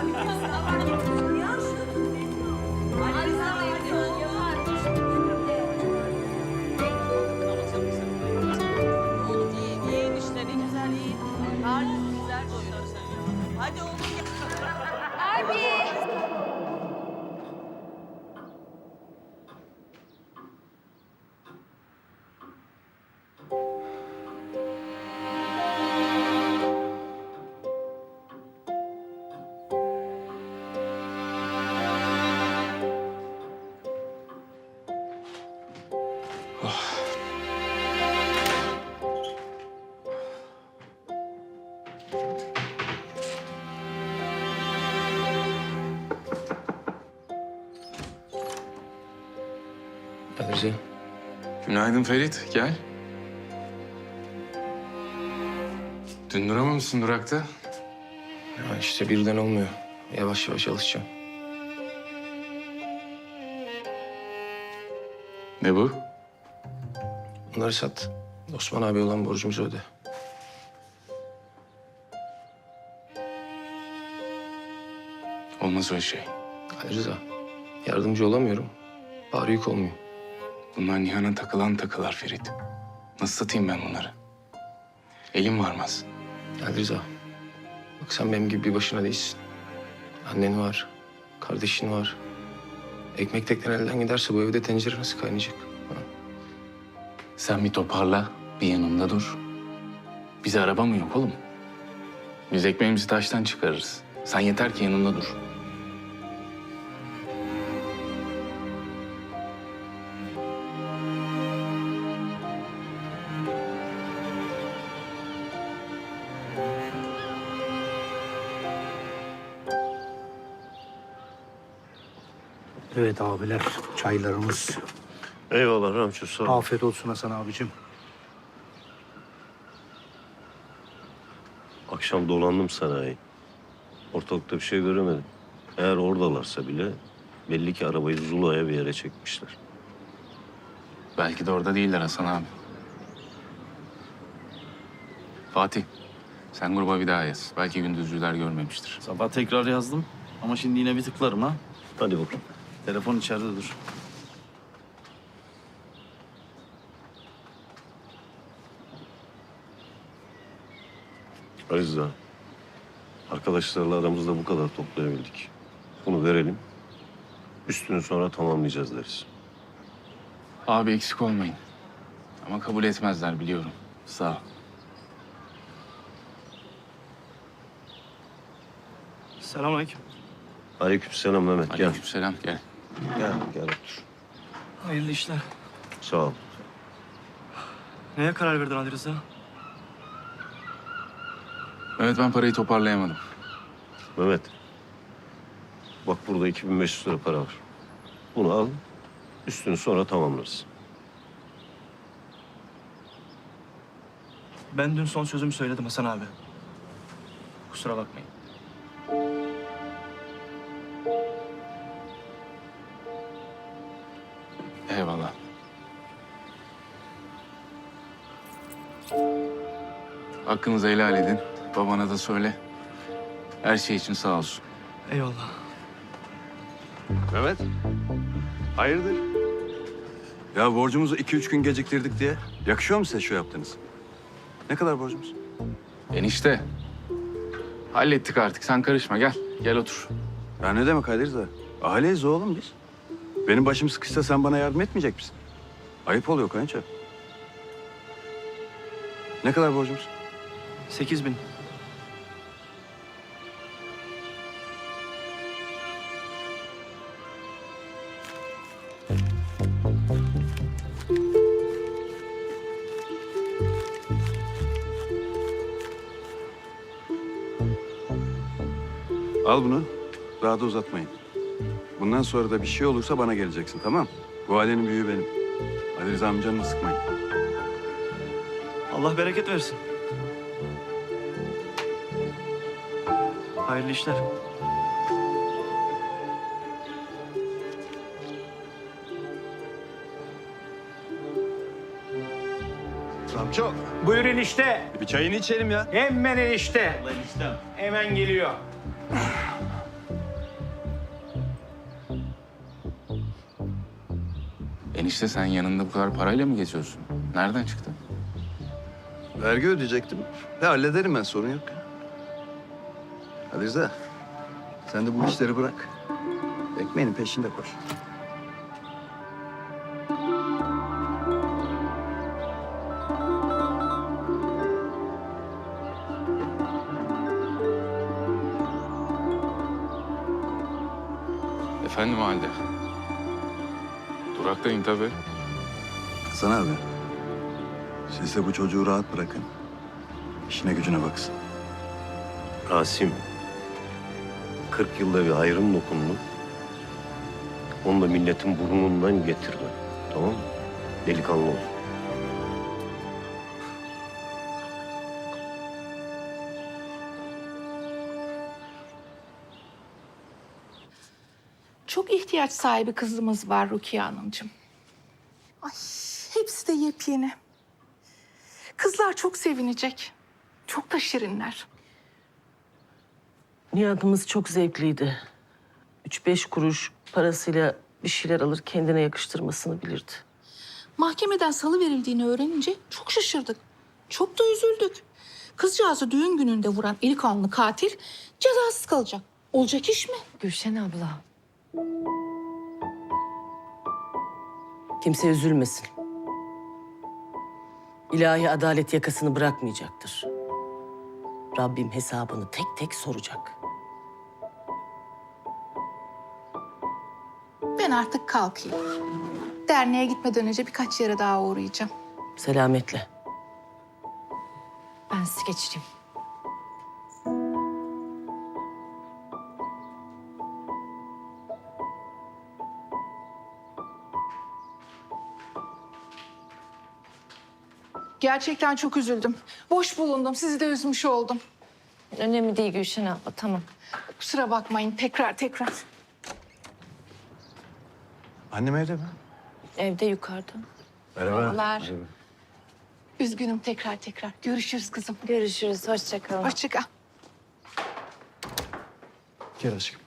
Harika. Alize, Günaydın Ferit, gel. Dün duramamışsın durakta. ya işte birden olmuyor. Yavaş yavaş alışacağım. Ne bu? Bunları sat. Osman abi olan borcumuzu öde. Olmaz öyle şey. Ali Rıza, yardımcı olamıyorum. Bari yük olmuyor. Bunlar Nihan'a takılan takılar Ferit. Nasıl satayım ben bunları? Elim varmaz. Ali Rıza, bak sen benim gibi bir başına değilsin. Annen var, kardeşin var. Ekmek tekten elden giderse bu evde tencere nasıl kaynayacak? Ha? Sen bir toparla, bir yanımda dur. Bize araba mı yok oğlum? Biz ekmeğimizi taştan çıkarırız. Sen yeter ki yanımda dur. Evet abiler, çaylarımız. Eyvallah Ramço sağ ol. Afiyet olsun Hasan abicim. Akşam dolandım sanayi. Ortalıkta bir şey göremedim. Eğer oradalarsa bile belli ki arabayı Zula'ya bir yere çekmişler. Belki de orada değiller Hasan abi. Fatih, sen gruba bir daha yaz. Belki gündüzcüler görmemiştir. Sabah tekrar yazdım ama şimdi yine bir tıklarım ha. Hadi bakalım. Telefon içeride dur. Ağa, Arkadaşlarla aramızda bu kadar toplayabildik. Bunu verelim. Üstünü sonra tamamlayacağız deriz. Abi eksik olmayın. Ama kabul etmezler biliyorum. Sağ ol. Selamünaleyküm. Aleykümselam Mehmet. Gel. Aleykümselam, gel. Gel, gel otur. Hayırlı işler. Sağ ol. Neye karar verdin Ali Rıza? Evet ben parayı toparlayamadım. Mehmet. Bak burada 2500 lira para var. Bunu al. Üstünü sonra tamamlarız. Ben dün son sözümü söyledim Hasan abi. Kusura bakmayın. Eyvallah. Hakkınızı helal edin. Babana da söyle. Her şey için sağ olsun. Eyvallah. Mehmet. Hayırdır? Ya borcumuzu iki üç gün geciktirdik diye. Yakışıyor mu size şu yaptığınız? Ne kadar borcumuz? Enişte. Hallettik artık. Sen karışma. Gel. Gel otur. Ya ne demek Kadir da? Aileyiz oğlum biz. Benim başım sıkışsa sen bana yardım etmeyecek misin? Ayıp oluyor kayınço. Ne kadar borcumuz? Sekiz bin. Al bunu. Daha da uzatmayın. Bundan sonra da bir şey olursa bana geleceksin tamam Bu ailenin büyüğü benim. Ali Rıza amcanı sıkmayın. Allah bereket versin. Hayırlı işler. Ramço Buyurun işte. bir çayını içelim ya. Hemen enişte. Hemen geliyor. Enişte sen yanında bu kadar parayla mı geziyorsun? Nereden çıktı? Vergi ödeyecektim. Ne hallederim ben sorun yok. Hadi Rıza. Sen de bu işleri bırak. Ekmeğinin peşinde koş. Efendim halde. Duraktayım tabii. Hasan abi. Siz de bu çocuğu rahat bırakın. İşine gücüne baksın. Rasim, 40 yılda bir ayrım dokundu. Onu da milletin burnundan getirme. Tamam mı? Delikanlı ol. Çok ihtiyaç sahibi kızımız var Rukiye Hanımcığım. Ay hepsi de yepyeni. Kızlar çok sevinecek. Çok da şirinler. Nihat'ımız çok zevkliydi. Üç beş kuruş parasıyla bir şeyler alır kendine yakıştırmasını bilirdi. Mahkemeden salı verildiğini öğrenince çok şaşırdık. Çok da üzüldük. Kızcağızı düğün gününde vuran eli kanlı katil cezasız kalacak. Olacak iş mi? Gülşen abla. Kimse üzülmesin. İlahi adalet yakasını bırakmayacaktır. Rabbim hesabını tek tek soracak. Ben artık kalkayım. Derneğe gitmeden önce birkaç yere daha uğrayacağım. Selametle. Ben sizi geçireyim. Gerçekten çok üzüldüm. Boş bulundum. Sizi de üzmüş oldum. Önemli değil Gülşen abla tamam. Kusura bakmayın tekrar tekrar. Annem evde mi? Evde yukarıda. Merhabalar. Üzgünüm tekrar tekrar. Görüşürüz kızım. Görüşürüz hoşça kalın. Hoşça kal. Gel aşkım.